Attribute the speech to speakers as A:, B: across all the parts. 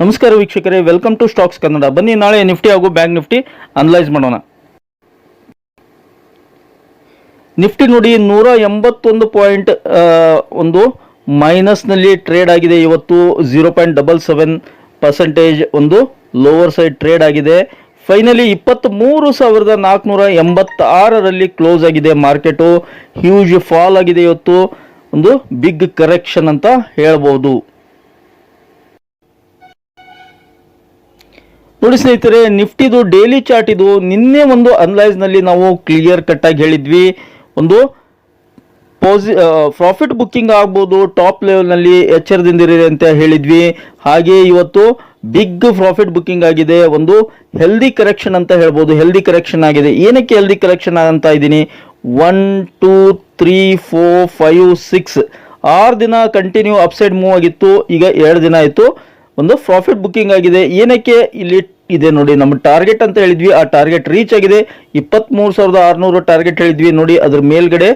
A: ನಮಸ್ಕಾರ ವೀಕ್ಷಕರೇ welcome to stocks Kannada ಬನ್ನಿ ನಾಳೆ ನಿಫ್ಟಿ ಹಾಗೂ ಬ್ಯಾಂಕ್ ನಿಫ್ಟಿ ಅನಲೈಸ್ ಮಾಡೋಣ. ನಿಫ್ಟಿ ನೋಡಿ ನೂರ ಎಂಬತ್ತೊಂದು ಪಾಯಿಂಟ್ ಒಂದು ಮೈನಸ್ನಲ್ಲಿ ಟ್ರೇಡ್ ಆಗಿದೆ. ಇವತ್ತು zero point double seven percentage ಒಂದು ಲೋವರ್ ಸೈಡ್ ಟ್ರೇಡ್ ಆಗಿದೆ. ಫೈನಲಿ ಇಪ್ಪತ್ತ್ಮೂರು ಸಾವಿರದ ನಾಲ್ಕುನೂರ ಎಂಬತ್ತಾರರಲ್ಲಿ ಕ್ಲೋಸ್ ಆಗಿದೆ ಮಾರ್ಕೆಟು ಹ್ಯೂಜ್ ಫಾಲ್ ಆಗಿದೆ ಇವತ್ತು. ಒಂದು ಬಿಗ್ ಕರೆಕ್ಷನ್ ಅಂತ ಹೇಳ್ಬೋದು. ನೋಡಿ ಸ್ನೇಹಿತರೆ, ನಿಫ್ಟಿದು ಡೈಲಿ ಚಾರ್ಟ್ ಇದು ನಿನ್ನೆ ಒಂದು ಅನಲೈಸ್ನಲ್ಲಿ ನಾವು ಕ್ಲಿಯರ್ ಕಟ್ ಆಗಿ ಹೇಳಿದ್ವಿ. ಒಂದು ಪಾಸಿ ಪ್ರಾಫಿಟ್ ಬುಕ್ಕಿಂಗ್ ಆಗ್ಬೋದು ಟಾಪ್ ಲೆವೆಲ್ನಲ್ಲಿ ಎಚ್ಚರದಿಂದಿರಿ ಅಂತ ಹೇಳಿದ್ವಿ. ಹಾಗೆ ಇವತ್ತು ಬಿಗ್ ಪ್ರಾಫಿಟ್ ಬುಕ್ಕಿಂಗ್ ಆಗಿದೆ. ಒಂದು ಹೆಲ್ದಿ ಕರೆಕ್ಷನ್ ಅಂತ ಹೇಳ್ಬೋದು. ಹೆಲ್ದಿ ಕರೆಕ್ಷನ್ ಆಗಿದೆ. ಏನಕ್ಕೆ ಹೆಲ್ದಿ ಕರೆಕ್ಷನ್ ಅಂತ ಇದ್ದೀನಿ? One two three four five six ಆರು ದಿನ ಕಂಟಿನ್ಯೂ ಅಪ್ಸೈಡ್ ಮೂವ್ ಆಗಿತ್ತು. ಈಗ ಎರಡು ದಿನ ಆಯಿತು. ಒಂದು ಪ್ರಾಫಿಟ್ ಬುಕ್ಕಿಂಗ್ ಆಗಿದೆ. ಏನಕ್ಕೆ ಇಲ್ಲಿ ಇದೆ ನೋಡಿ, ನಮ್ಮ ಟಾರ್ಗೆಟ್ ಅಂತ ಹೇಳಿದ್ವಿ. ಆ ಟಾರ್ಗೆಟ್ ರೀಚ್ ಆಗಿದೆ. ಇಪ್ಪತ್ತ್ಮೂರು ಸಾವಿರದ ಆರುನೂರು ಟಾರ್ಗೆಟ್ ಹೇಳಿದ್ವಿ ನೋಡಿ, ಅದ್ರ ಮೇಲ್ಗಡೆ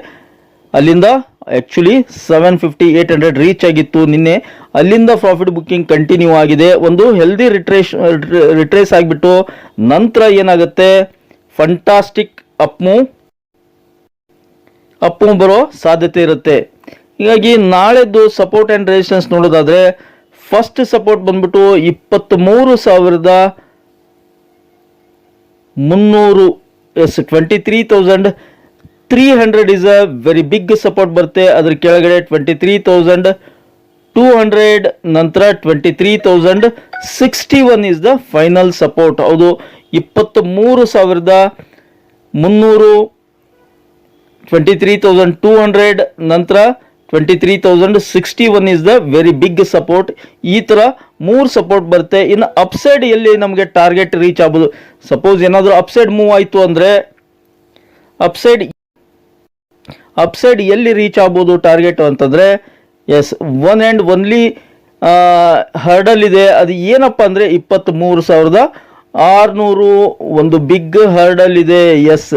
A: ಅಲ್ಲಿಂದ actually seven fifty eight hundred reach ಆಗಿತ್ತು ನಿನ್ನೆ. ಅಲ್ಲಿಂದ ಪ್ರಾಫಿಟ್ ಬುಕ್ಕಿಂಗ್ ಕಂಟಿನ್ಯೂ ಆಗಿದೆ. ಒಂದು ಹೆಲ್ದಿ ರಿಟ್ರೇಶ್ ರಿಟ್ರೇಸ್ ಆಗಿಬಿಟ್ಟು ನಂತರ ಏನಾಗುತ್ತೆ? ಫಂಟಾಸ್ಟಿಕ್ ಅಪ್ಮು ಅಪ್ಮು ಬರೋ ಸಾಧ್ಯತೆ ಇರುತ್ತೆ. ಹೀಗಾಗಿ ನಾಳೆದ್ದು ಸಪೋರ್ಟ್ ಆ್ಯಂಡ್ ರೆಸಿಸ್ಟೆನ್ಸ್ ನೋಡೋದಾದ್ರೆ ಫಸ್ಟ್ ಸಪೋರ್ಟ್ ಬಂದ್ಬಿಟ್ಟು ಇಪ್ಪತ್ತ್ಮೂರು ಸಾವಿರದ ಮುನ್ನೂರು as twenty three thousand three hundred is a very big support ಬರುತ್ತೆ. ಅದ್ರ ಕೆಳಗಡೆ twenty three thousand two hundred ನಂತರ twenty three thousand sixty one is the final support ಹೌದು, ಇಪ್ಪತ್ತ್ಮೂರು ಸಾವಿರದ ಮುನ್ನೂರು twenty three thousand two hundred ನಂತರ twenty three thousand sixty one is the very big support ಈ ಥರ ಮೂರು ಸಪೋರ್ಟ್ ಬರುತ್ತೆ. ಇನ್ನು ಅಪ್ಸೈಡ್ ಎಲ್ಲಿ ನಮಗೆ ಟಾರ್ಗೆಟ್ ರೀಚ್ ಆಗ್ಬೋದು? ಸಪೋಸ್ ಏನಾದರೂ ಅಪ್ಸೈಡ್ ಮೂವ್ ಆಯಿತು ಅಂದರೆ ಅಪ್ಸೈಡ್ ಅಪ್ಸೈಡ್ ಎಲ್ಲಿ ರೀಚ್ ಆಗ್ಬೋದು ಟಾರ್ಗೆಟ್ ಅಂತಂದರೆ? As one and only hurdle ಇದೆ. ಅದು ಏನಪ್ಪ ಅಂದರೆ ಇಪ್ಪತ್ತ್ಮೂರು ಸಾವಿರದ ಆರುನೂರು ಒಂದು ಬಿಗ್ ಹರ್ಡಲ್ ಇದೆ. As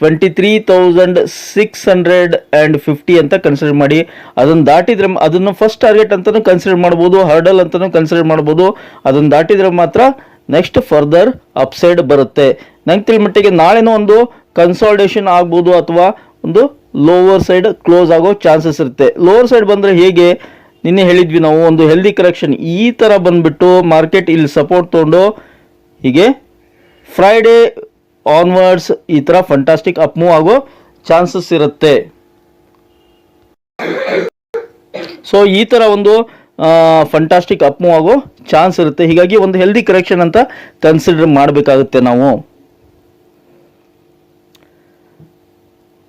A: twenty three thousand six hundred and fifty ಅಂತ ಕನ್ಸಿಡರ್ ಮಾಡಿ. ಅದನ್ನು ದಾಟಿದ್ರೆ ಅದನ್ನು ಫಸ್ಟ್ ಟಾರ್ಗೆಟ್ ಅಂತಲೂ ಕನ್ಸಿಡರ್ ಮಾಡ್ಬೋದು ಹರ್ಡಲ್ ಅಂತಲೂ ಕನ್ಸಿಡರ್ ಮಾಡ್ಬೋದು. ಅದನ್ನು ದಾಟಿದ್ರೆ ಮಾತ್ರ ನೆಕ್ಸ್ಟ್ ಫರ್ದರ್ ಅಪ್ಸೈಡ್ ಬರುತ್ತೆ. ನಂಗೆ ತಿಳಿ ಮಟ್ಟಿಗೆ ನಾಳೆನೂ ಒಂದು ಕನ್ಸಾಲ್ಟೇಷನ್ ಆಗ್ಬೋದು ಅಥವಾ ಒಂದು ಲೋವರ್ ಸೈಡ್ ಕ್ಲೋಸ್ ಆಗೋ ಚಾನ್ಸಸ್ ಇರುತ್ತೆ. ಲೋವರ್ ಸೈಡ್ ಬಂದರೆ ಹೇಗೆ? ನಿನ್ನೆ ಹೇಳಿದ್ವಿ ನಾವು, ಒಂದು ಹೆಲ್ದಿ ಕರೆಕ್ಷನ್ ಈ ಥರ ಬಂದುಬಿಟ್ಟು ಮಾರ್ಕೆಟ್ ಇಲ್ಲಿ ಸಪೋರ್ಟ್ ತೊಗೊಂಡು ಹೀಗೆ ಫ್ರೈಡೇ ಆನ್ವರ್ಡ್ಸ್ ಈ ಥರ ಫಂಟಾಸ್ಟಿಕ್ ಅಪ್ ಮೂವ್ ಆಗೋ ಚಾನ್ಸಸ್ ಇರುತ್ತೆ. ಸೊ ಈ ಥರ ಒಂದು ಫಂಟಾಸ್ಟಿಕ್ ಅಪ್ ಮೂವ್ ಆಗೋ ಚಾನ್ಸ್ ಇರುತ್ತೆ. ಹೀಗಾಗಿ ಒಂದು ಹೆಲ್ದಿ ಕರೆಕ್ಷನ್ ಅಂತ ಕನ್ಸಿಡರ್ ಮಾಡಬೇಕಾಗುತ್ತೆ ನಾವು.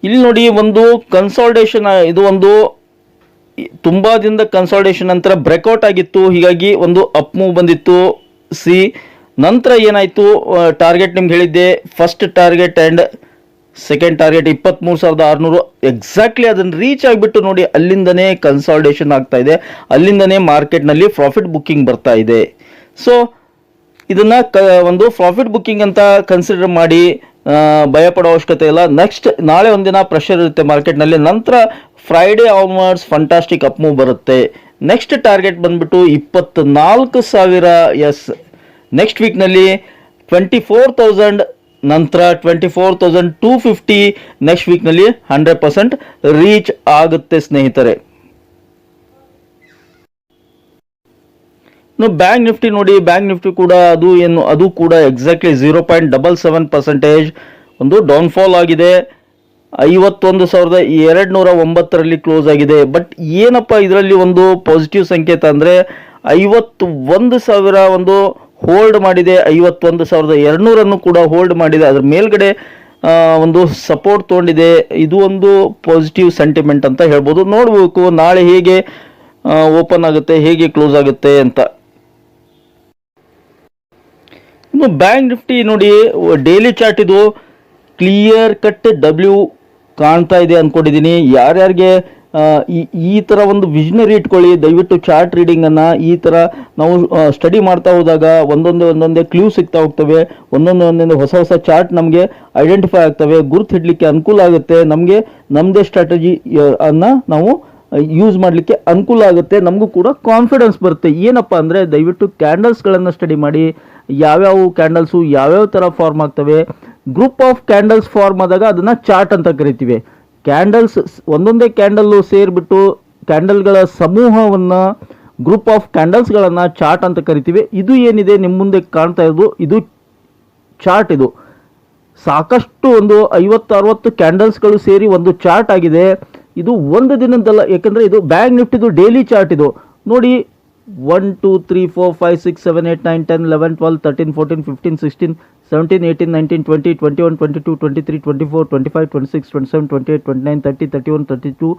A: ಇಲ್ಲಿ ನೋಡಿ ಒಂದು ಕನ್ಸಾಲ್ಟೇಷನ್ ಇದು ಒಂದು ತುಂಬಾ ದಿನದ ಕನ್ಸಾಲ್ಟೇಷನ್ ನಂತರ ಬ್ರೇಕ್ಔಟ್ ಆಗಿತ್ತು. ಹೀಗಾಗಿ ಒಂದು ಅಪ್ ಮೂವ್ ಬಂದಿತ್ತು. ಸಿ ನಂತರ ಏನಾಯಿತು ಟಾರ್ಗೆಟ್ ನಿಮ್ಗೆ ಹೇಳಿದ್ದೆ first target and second target ಇಪ್ಪತ್ತ್ಮೂರು ಸಾವಿರದ ಆರುನೂರು. ಎಕ್ಸಾಕ್ಟ್ಲಿ ಅದನ್ನು ರೀಚ್ ಆಗಿಬಿಟ್ಟು ನೋಡಿ, ಅಲ್ಲಿಂದನೇ ಕನ್ಸಾಲ್ಟೇಷನ್ ಆಗ್ತಾ ಇದೆ. ಅಲ್ಲಿಂದನೇ ಮಾರ್ಕೆಟ್ನಲ್ಲಿ ಪ್ರಾಫಿಟ್ ಬುಕ್ಕಿಂಗ್ ಬರ್ತಾ ಇದೆ. ಸೊ ಇದನ್ನು ಕ, ಒಂದು ಪ್ರಾಫಿಟ್ ಬುಕ್ಕಿಂಗ್ ಅಂತ ಕನ್ಸಿಡರ್ ಮಾಡಿ ಭಯಪಡೋ ಅವಶ್ಯಕತೆ ಇಲ್ಲ. ನೆಕ್ಸ್ಟ್ ನಾಳೆ ಒಂದಿನ ಪ್ರೆಷರ್ ಇರುತ್ತೆ ಮಾರ್ಕೆಟ್ನಲ್ಲಿ ನಂತರ Friday onwards fantastic up move ಬರುತ್ತೆ. ನೆಕ್ಸ್ಟ್ ಟಾರ್ಗೆಟ್ ಬಂದ್ಬಿಟ್ಟು ಇಪ್ಪತ್ತ್ನಾಲ್ಕು ಸಾವಿರ ಎಸ್ ನೆಕ್ಸ್ಟ್ ವೀಕ್ನಲ್ಲಿ ಟ್ವೆಂಟಿ ಫೋರ್ ತೌಸಂಡ್ ನಂತರ twenty four thousand two fifty next ವೀಕ್ನಲ್ಲಿ hundred percent reach ಆಗುತ್ತೆ ಸ್ನೇಹಿತರೆ. ಇನ್ನು ಬ್ಯಾಂಕ್ ನಿಫ್ಟಿ ನೋಡಿ ಬ್ಯಾಂಕ್ ನಿಫ್ಟಿ ಕೂಡ ಅದು ಏನು, ಅದು ಕೂಡ exactly zero point double seven percentage ಒಂದು ಡೌನ್ಫಾಲ್ ಆಗಿದೆ. ಐವತ್ತೊಂದು ಸಾವಿರದ ಎರಡು ನೂರ ಒಂಬತ್ತರಲ್ಲಿ ಕ್ಲೋಸ್ ಆಗಿದೆ. ಬಟ್ ಏನಪ್ಪ ಇದರಲ್ಲಿ ಒಂದು ಪಾಸಿಟಿವ್ ಸಂಕೇತ ಅಂದರೆ ಐವತ್ತು ಒಂದು ಸಾವಿರ ಒಂದು ಹೋಲ್ಡ್ ಮಾಡಿದೆ, ಐವತ್ತೊಂದು ಸಾವಿರದ ಎರಡುನೂರನ್ನು ಕೂಡ ಹೋಲ್ಡ್ ಮಾಡಿದೆ. ಅದ್ರ ಮೇಲ್ಗಡೆ ಒಂದು ಸಪೋರ್ಟ್ ತೊಗೊಂಡಿದೆ. ಇದು ಒಂದು ಪಾಸಿಟಿವ್ ಸೆಂಟಿಮೆಂಟ್ ಅಂತ ಹೇಳ್ಬೋದು. ನೋಡಬೇಕು, ನಾಳೆ ಹೇಗೆ ಓಪನ್ ಆಗುತ್ತೆ, ಹೇಗೆ ಕ್ಲೋಸ್ ಆಗುತ್ತೆ ಅಂತ. ಇನ್ನು ಬ್ಯಾಂಕ್ ನಿಫ್ಟಿ ನೋಡಿ ಡೈಲಿ ಚಾರ್ಟ್ ಇದು ಕ್ಲಿಯರ್ ಕಟ್ ಡಬ್ಲ್ಯೂ ಕಾಣ್ತಾ ಇದೆ ಅಂದ್ಕೊಂಡಿದ್ದೀನಿ ಯಾರ್ಯಾರಿಗೆ ಈ ಈ ಥರ ಒಂದು ವಿಷನರಿ ಇಟ್ಕೊಳ್ಳಿ. ದಯವಿಟ್ಟು ಚಾರ್ಟ್ ರೀಡಿಂಗನ್ನು ಈ ಥರ ನಾವು ಸ್ಟಡಿ ಮಾಡ್ತಾ ಹೋದಾಗ ಒಂದೊಂದೇ ಒಂದೊಂದೇ ಕ್ಲೂ ಸಿಗ್ತಾ ಹೋಗ್ತವೆ. ಒಂದೊಂದು ಒಂದೊಂದು ಹೊಸ ಹೊಸ ಚಾರ್ಟ್ ನಮಗೆ ಐಡೆಂಟಿಫೈ ಆಗ್ತವೆ. ಗುರುತು ಹಿಡಲಿಕ್ಕೆ ಅನುಕೂಲ ಆಗುತ್ತೆ. ನಮಗೆ ನಮ್ಮದೇ ಸ್ಟ್ರಾಟಜಿ ಅನ್ನು ನಾವು ಯೂಸ್ ಮಾಡಲಿಕ್ಕೆ ಅನುಕೂಲ ಆಗುತ್ತೆ. ನಮಗೂ ಕೂಡ ಕಾನ್ಫಿಡೆನ್ಸ್ ಬರುತ್ತೆ. ಏನಪ್ಪ ಅಂದರೆ ದಯವಿಟ್ಟು ಕ್ಯಾಂಡಲ್ಸ್ಗಳನ್ನು ಸ್ಟಡಿ ಮಾಡಿ. ಯಾವ್ಯಾವ ಕ್ಯಾಂಡಲ್ಸು ಯಾವ್ಯಾವ ಥರ ಫಾರ್ಮ್ ಆಗ್ತವೆ. ಗ್ರೂಪ್ ಆಫ್ ಕ್ಯಾಂಡಲ್ಸ್ ಫಾರ್ಮ್ ಆದಾಗ ಅದನ್ನು ಚಾರ್ಟ್ ಅಂತ ಕರಿತೀವಿ. ಕ್ಯಾಂಡಲ್ಸ್ ಒಂದೊಂದೇ ಕ್ಯಾಂಡಲ್ಲು ಸೇರಿಬಿಟ್ಟು ಕ್ಯಾಂಡಲ್ಗಳ ಸಮೂಹವನ್ನು ಗ್ರೂಪ್ ಆಫ್ ಕ್ಯಾಂಡಲ್ಸ್ಗಳನ್ನು ಚಾರ್ಟ್ ಅಂತ ಕರಿತೀವಿ. ಇದು ಏನಿದೆ? ನಿಮ್ಮ ಮುಂದೆ ಕಾಣ್ತಾ ಇರೋದು, ಇದು ಚಾರ್ಟ್ ಇದು. ಸಾಕಷ್ಟು ಒಂದು ಐವತ್ತು, ಅರವತ್ತು ಕ್ಯಾಂಡಲ್ಸ್ಗಳು ಸೇರಿ ಒಂದು ಚಾರ್ಟ್ ಆಗಿದೆ. ಇದು ಒಂದು ದಿನದಲ್ಲ ಯಾಕಂದರೆ ಇದು ಬ್ಯಾಂಕ್ ನಿಫ್ಟಿದು ಡೈಲಿ ಚಾರ್ಟ್ ಇದು. ನೋಡಿ one two three four five six seven eight nine ten eleven twelve thirteen fourteen fifteen sixteen seventeen eighteen nineteen twenty twenty one twenty two twenty three twenty four twenty five twenty six twenty seven twenty eight twenty nine thirty thirty one thirty two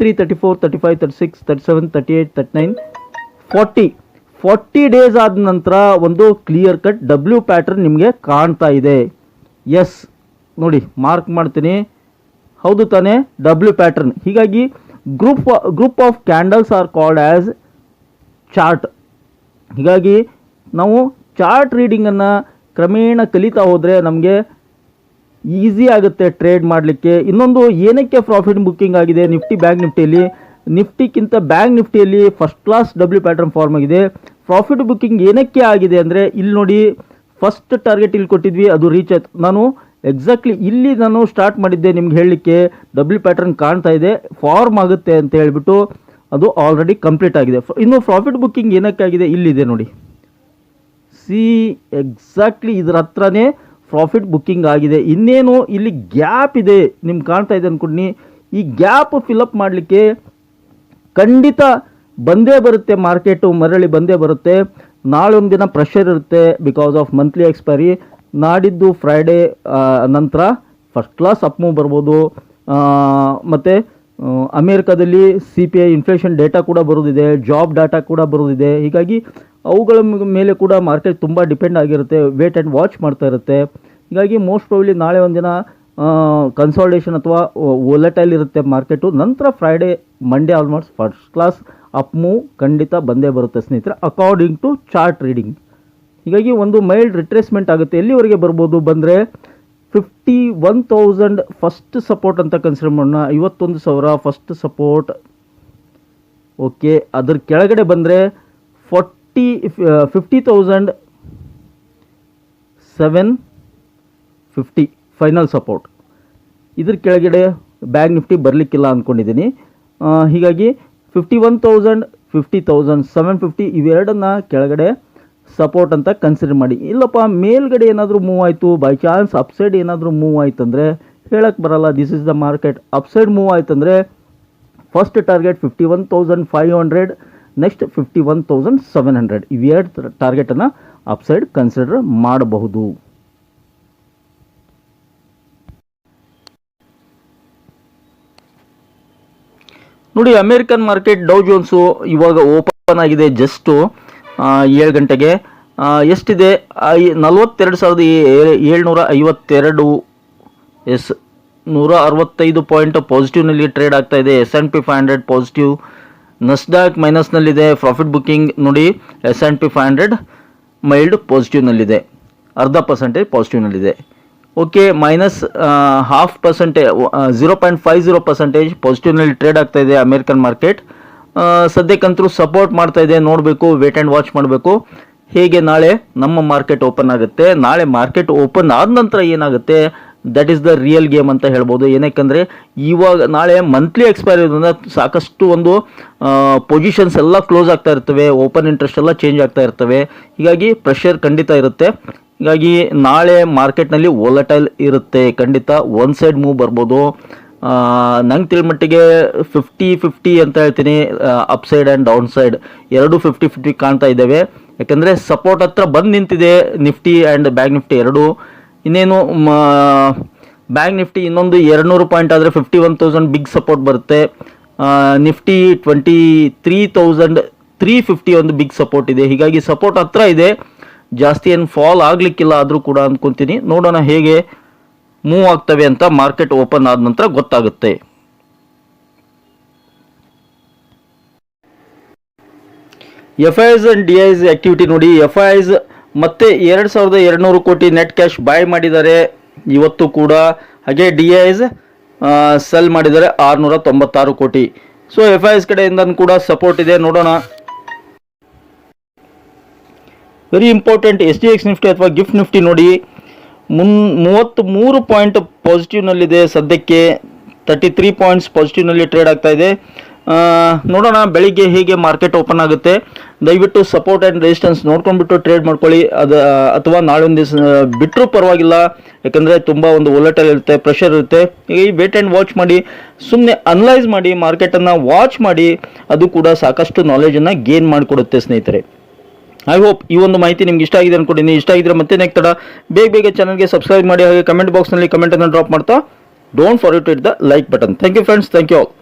A: three thirty four thirty five thirty six seven thirty thirty nine days ಆದ ನಂತರ ಒಂದು clear cut W pattern ನಿಮಗೆ ಕಾಣ್ತಾ ಇದೆ. S ನೋಡಿ mark ಮಾಡ್ತೀನಿ. ಹೌದು ತಾನೇ ಡಬ್ಲ್ಯೂ ಪ್ಯಾಟರ್ನ್ ಹೀಗಾಗಿ group group of candles are called as chart ಹೀಗಾಗಿ ನಾವು ಚಾರ್ಟ್ ರೀಡಿಂಗನ್ನು ಕ್ರಮೇಣ ಕಲಿತಾ ಹೋದರೆ ನಮಗೆ ಈಸಿ ಆಗುತ್ತೆ ಟ್ರೇಡ್ ಮಾಡಲಿಕ್ಕೆ. ಇನ್ನೊಂದು ಏನಕ್ಕೆ ಪ್ರಾಫಿಟ್ ಬುಕ್ಕಿಂಗ್ ಆಗಿದೆ ನಿಫ್ಟಿ ಬ್ಯಾಂಕ್ ನಿಫ್ಟಿಯಲ್ಲಿ ನಿಫ್ಟಿಗಿಂತ bank ನಿಫ್ಟಿಯಲ್ಲಿ first class W pattern form ಆಗಿದೆ. ಪ್ರಾಫಿಟ್ ಬುಕ್ಕಿಂಗ್ ಏನಕ್ಕೆ ಆಗಿದೆ ಅಂದರೆ, ಇಲ್ಲಿ ನೋಡಿ ಫಸ್ಟ್ ಟಾರ್ಗೆಟ್ ಇಲ್ಲಿ ಕೊಟ್ಟಿದ್ವಿ, ಅದು ರೀಚ್ ಆಯ್ತು. ನಾನು ಎಕ್ಸಾಕ್ಟ್ಲಿ ಇಲ್ಲಿ ನಾನು ಸ್ಟಾರ್ಟ್ ಮಾಡಿದ್ದೆ ನಿಮ್ಗೆ ಹೇಳಲಿಕ್ಕೆ ಡಬ್ಲ್ಯೂ ಪ್ಯಾಟ್ರನ್ ಕಾಣ್ತಾ ಇದೆ ಫಾರ್ಮ್ ಆಗುತ್ತೆ ಅಂತ ಹೇಳಿಬಿಟ್ಟು ಅದು ಆಲ್ರೆಡಿ ಕಂಪ್ಲೀಟ್ ಆಗಿದೆ. ಇನ್ನು ಪ್ರಾಫಿಟ್ ಬುಕ್ಕಿಂಗ್ ಏನಕ್ಕಾಗಿದೆ ಇಲ್ಲಿದೆ ನೋಡಿ. ಸಿ ಎಕ್ಸಾಕ್ಟ್ಲಿ ಇದ್ರ ಹತ್ರನೇ ಪ್ರಾಫಿಟ್ ಬುಕ್ಕಿಂಗ್ ಆಗಿದೆ. ಇನ್ನೇನು ಇಲ್ಲಿ ಗ್ಯಾಪ್ ಇದೆ. ನಿಮ್ಗೆ ಕಾಣ್ತಾ ಇದೆ ಅಂದ್ಕೊಂಡಿ ಈ ಗ್ಯಾಪ್ ಫಿಲಪ್ ಮಾಡಲಿಕ್ಕೆ ಖಂಡಿತ ಬಂದೇ ಬರುತ್ತೆ ಮಾರ್ಕೆಟು ಮರಳಿ ಬಂದೇ ಬರುತ್ತೆ. ನಾಳೆ ಒಂದು ದಿನ ಪ್ರೆಷರ್ ಇರುತ್ತೆ ಬಿಕಾಸ್ ಆಫ್ ಮಂತ್ಲಿ ಎಕ್ಸ್ಪೈರಿ ನಾಡಿದ್ದು ಫ್ರೈಡೇ ನಂತರ ಫಸ್ಟ್ ಕ್ಲಾಸ್ ಅಪ್ ಮೂವ್ ಬರ್ಬೋದು. ಮತ್ತು ಅಮೇರಿಕಾದಲ್ಲಿ C P I inflation data ಕೂಡ ಬರೋದಿದೆ ಜಾಬ್ ಡಾಟಾ ಕೂಡ ಬರೋದಿದೆ. ಹೀಗಾಗಿ ಅವುಗಳ ಮೇಲೆ ಕೂಡ ಮಾರ್ಕೆಟ್ ತುಂಬ ಡಿಪೆಂಡ್ ಆಗಿರುತ್ತೆ ವೇಟ್ ಆ್ಯಂಡ್ ವಾಚ್ ಮಾಡ್ತಾ ಇರುತ್ತೆ. ಹೀಗಾಗಿ ಮೋಸ್ಟ್ ಪ್ರಾಬ್ಲಿ ನಾಳೆ ಒಂದಿನ ಕನ್ಸಾಲ್ಟೇಷನ್ ಅಥವಾ ವೊಲೆಟೈಲ್ ಇರುತ್ತೆ ಮಾರ್ಕೆಟು ನಂತರ Friday Monday almost first class up move ಖಂಡಿತ ಬಂದೇ ಬರುತ್ತೆ ಸ್ನೇಹಿತರೆ ಅಕಾರ್ಡಿಂಗ್ ಟು ಚಾರ್ಟ್ ರೀಡಿಂಗ್ ಹೀಗಾಗಿ ಒಂದು ಮೈಲ್ಡ್ ರಿಟ್ರೇಸ್ಮೆಂಟ್ ಆಗುತ್ತೆ. ಎಲ್ಲಿವರೆಗೆ ಬರ್ಬೋದು ಬಂದರೆ fifty one thousand first support ಅಂತ ಕನ್ಸಿಡರ್ ಮಾಡೋಣ. ಐವತ್ತೊಂದು ಸಾವಿರ ಫಸ್ಟ್ ಸಪೋರ್ಟ್ ಓಕೆ ಅದ್ರ ಕೆಳಗಡೆ ಬಂದರೆ forty fifty thousand seven fifty final support ಇದ್ರ ಕೆಳಗಡೆ ಬ್ಯಾಂಕ್ ನಿಫ್ಟಿ ಬರಲಿಕ್ಕಿಲ್ಲ ಅಂದ್ಕೊಂಡಿದ್ದೀನಿ ಹೀಗಾಗಿ fifty one thousand fifty thousand seven fifty ಇವೆರಡನ್ನ ಕೆಳಗಡೆ ಸಪೋರ್ಟ್ ಅಂತ ಕನ್ಸಿಡರ್ ಮಾಡಿ. ಇಲ್ಲಪ್ಪ, ಮೇಲ್ಗಡೆ ಏನಾದರೂ ಮೂವ್ ಆಯಿತು ಬೈ ಚಾನ್ಸ್ ಅಪ್ಸೈಡ್ ಏನಾದರೂ ಮೂವ್ ಆಯ್ತಂದರೆ ಹೇಳಕ್ಕೆ ಬರಲ್ಲ this is the market upside move ಆಯ್ತಂದರೆ first target fifty one thousand five hundred next fifty one thousand seven hundred ಇವೆರಡು ಟಾರ್ಗೆಟನ್ನು ಅಪ್ಸೈಡ್ ಕನ್ಸಿಡರ್ ಮಾಡಬಹುದು ನೋಡಿ ಅಮೇರಿಕನ್ ಮಾರ್ಕೆಟ್ ಡೌ ಜೋನ್ಸು ಇವಾಗ ಓಪನ್ ಆಗಿದೆ ಜಸ್ಟು ಏಳು ಗಂಟೆಗೆ ಎಷ್ಟಿದೆ ನಲವತ್ತೆರಡು ಸಾವಿರದ ಏಳ್ನೂರ ಐವತ್ತೆರಡು ಎಸ್ ನೂರ ಅರವತ್ತೈದು ಪಾಯಿಂಟ್ ಪಾಸಿಟಿವ್ನಲ್ಲಿ ಟ್ರೇಡ್ ಆಗ್ತಾ ಇದೆ S and P five hundred positive Nasdaq ಮೈನಸ್ನಲ್ಲಿದೆ profit booking ನೋಡಿ S and P five hundred mild ಪಾಸಿಟಿವ್ನಲ್ಲಿದೆ ಅರ್ಧ percentage ಪಾಸಿಟಿವ್ನಲ್ಲಿದೆ okay minus half percentage zero point five zero percentage ಪಾಸಿಟಿವ್ನಲ್ಲಿ trade ಆಗ್ತಾ ಇದೆ ಅಮೇರಿಕನ್ ಮಾರ್ಕೆಟ್ ಸದ್ಯಕ್ಕಂತೂ ಸಪೋರ್ಟ್ ಮಾಡ್ತಾ ಇದೆ, ನೋಡಬೇಕು wait and watch ಮಾಡಬೇಕು. ಹೇಗೆ ನಾಳೆ ನಮ್ಮ ಮಾರ್ಕೆಟ್ ಓಪನ್ ಆಗುತ್ತೆ? ನಾಳೆ ಮಾರ್ಕೆಟ್ ಓಪನ್ ಆದ ನಂತರ ಏನಾಗುತ್ತೆ? That is the real game ಅಂತ ಹೇಳ್ಬೋದು. ಏನಕ್ಕೆಂದರೆ, ಇವಾಗ ನಾಳೆ ಮಂತ್ಲಿ ಎಕ್ಸ್ಪೈರ್ ಇರೋದ್ರಿಂದ ಸಾಕಷ್ಟು ಒಂದು ಪೊಸಿಷನ್ಸ್ ಎಲ್ಲ ಕ್ಲೋಸ್ ಆಗ್ತಾ ಇರ್ತವೆ ಓಪನ್ ಇಂಟ್ರೆಸ್ಟ್ ಎಲ್ಲ ಚೇಂಜ್ ಆಗ್ತಾ ಇರ್ತವೆ. ಹೀಗಾಗಿ ಪ್ರೆಷರ್ ಖಂಡಿತ ಇರುತ್ತೆ. ಹೀಗಾಗಿ ನಾಳೆ ಮಾರ್ಕೆಟ್ನಲ್ಲಿ ವೋಲಟೈಲ್ ಇರುತ್ತೆ. ಖಂಡಿತ ಒನ್ ಸೈಡ್ ಮೂವ್ ಬರ್ಬೋದು. ನಂಗೆ ತಿಳಿಮಟ್ಟಿಗೆ ಫಿಫ್ಟಿ ಫಿಫ್ಟಿ ಅಂತ ಹೇಳ್ತೀನಿ. Up side and down side ಎರಡು ಫಿಫ್ಟಿ ಫಿಫ್ಟಿ ಕಾಣ್ತಾ ಇದ್ದಾವೆ. ಯಾಕಂದರೆ ಸಪೋರ್ಟ್ ಹತ್ರ ಬಂದು ನಿಂತಿದೆ ನಿಫ್ಟಿ ಆ್ಯಂಡ್ ಬ್ಯಾಂಕ್ ನಿಫ್ಟಿ ಎರಡು. ಇನ್ನೇನು ಬ್ಯಾಂಕ್ ನಿಫ್ಟಿ ಇನ್ನೊಂದು ಎರಡುನೂರು ಪಾಯಿಂಟ್ ಆದರೆ fifty one thousand big support ಬರುತ್ತೆ Nifty twenty three thousand three fifty ಒಂದು ಬಿಗ್ ಸಪೋರ್ಟ್ ಇದೆ. ಹೀಗಾಗಿ ಸಪೋರ್ಟ್ ಹತ್ರ ಇದೆ. ಜಾಸ್ತಿ ಏನು ಫಾಲ್ ಆಗಲಿಕ್ಕಿಲ್ಲ ಆದರೂ ಕೂಡ ಅಂದ್ಕೊತೀನಿ ನೋಡೋಣ ಹೇಗೆ ಮೂವ್ ಆಗ್ತವೆ ಅಂತ ಮಾರ್ಕೆಟ್ ಓಪನ್ ಆದ ನಂತರ ಗೊತ್ತಾಗುತ್ತೆ. F I Is and D Is activity ನೋಡಿ ಎಫ್ ಐ ಐಸ್ ಮತ್ತೆ ಎರಡು ಸಾವಿರದ ಎರಡುನೂರು ಕೋಟಿ ನೆಟ್ ಕ್ಯಾಶ್ ಬಾಯ್ ಮಾಡಿದ್ದಾರೆ ಇವತ್ತು ಕೂಡ ಹಾಗೆ ಡಿ ಐಸ್ ಸೆಲ್ ಮಾಡಿದ್ದಾರೆ ಆರುನೂರ ತೊಂಬತ್ತಾರು ಕೋಟಿ. ಸೊ ಎಫ್ ಐ ಎಸ್ ಕಡೆಯಿಂದ ಕೂಡ ಸಪೋರ್ಟ್ ಇದೆ. ನೋಡೋಣ. Very important S G X Nifty ಅಥವಾ ಗಿಫ್ಟ್ ನಿಫ್ಟಿ ನೋಡಿ. ಮುನ್ ಮೂವತ್ತ್ ಮೂರು ಪಾಯಿಂಟ್ ಪಾಸಿಟಿವ್ನಲ್ಲಿದೆ ಸದ್ಯಕ್ಕೆ. ತರ್ಟಿ ತ್ರೀ ಪಾಯಿಂಟ್ಸ್ ಪಾಸಿಟಿವ್ನಲ್ಲಿ ಟ್ರೇಡ್ ಆಗ್ತಾ ಇದೆ. ನೋಡೋಣ ಬೆಳಿಗ್ಗೆ ಹೇಗೆ ಮಾರ್ಕೆಟ್ ಓಪನ್ ಆಗುತ್ತೆ. ದಯವಿಟ್ಟು ಸಪೋರ್ಟ್ ಆ್ಯಂಡ್ ರೆಸಿಸ್ಟೆನ್ಸ್ ನೋಡ್ಕೊಂಡ್ಬಿಟ್ಟು ಟ್ರೇಡ್ ಮಾಡ್ಕೊಳ್ಳಿ. ಅದು, ಅಥವಾ ನಾಳೆ ಒಂದು ದಿವಸ ಬಿಟ್ಟರೂ ಪರವಾಗಿಲ್ಲ. ಯಾಕಂದರೆ ತುಂಬ ಒಂದು ಒಲಟಲ್ ಇರುತ್ತೆ ಪ್ರೆಷರ್ ಇರುತ್ತೆ. ಈ ವೇಟ್ ಆ್ಯಂಡ್ ವಾಚ್ ಮಾಡಿ ಸುಮ್ಮನೆ ಅನಲೈಸ್ ಮಾಡಿ ಮಾರ್ಕೆಟನ್ನು ವಾಚ್ ಮಾಡಿ, ಅದು ಕೂಡ ಸಾಕಷ್ಟು ನಾಲೆಜನ್ನು ಗೇನ್ ಮಾಡಿಕೊಡುತ್ತೆ ಸ್ನೇಹಿತರೆ. ಐ ಹೋಪ್ ಈ ಒಂದು ಮಾಹಿತಿ ನಿಮ್ಗೆ ಇಷ್ಟ ಆಗಿದೆ ಅನ್ಕೊಂಡಿದ್ದೀನಿ. ಇಷ್ಟ ಆಗಿದ್ರೆ ಮತ್ತೆ ನೆಕ್ಸ್ಟ್ ತಡ, ಬೇಗ ಬೇಗ ಚಾನಲ್ಗೆ ಸಬ್ಸ್ಕ್ರೈಬ್ ಮಾಡಿ, ಹಾಗೆ ಕಮೆಂಟ್ ಬಾಕ್ಸ್ನಲ್ಲಿ ಕಮೆಂಟನ್ನು ಡ್ರಾಪ್ ಮಾಡ್ತಾ don't forget it the like button thank you friends thank you all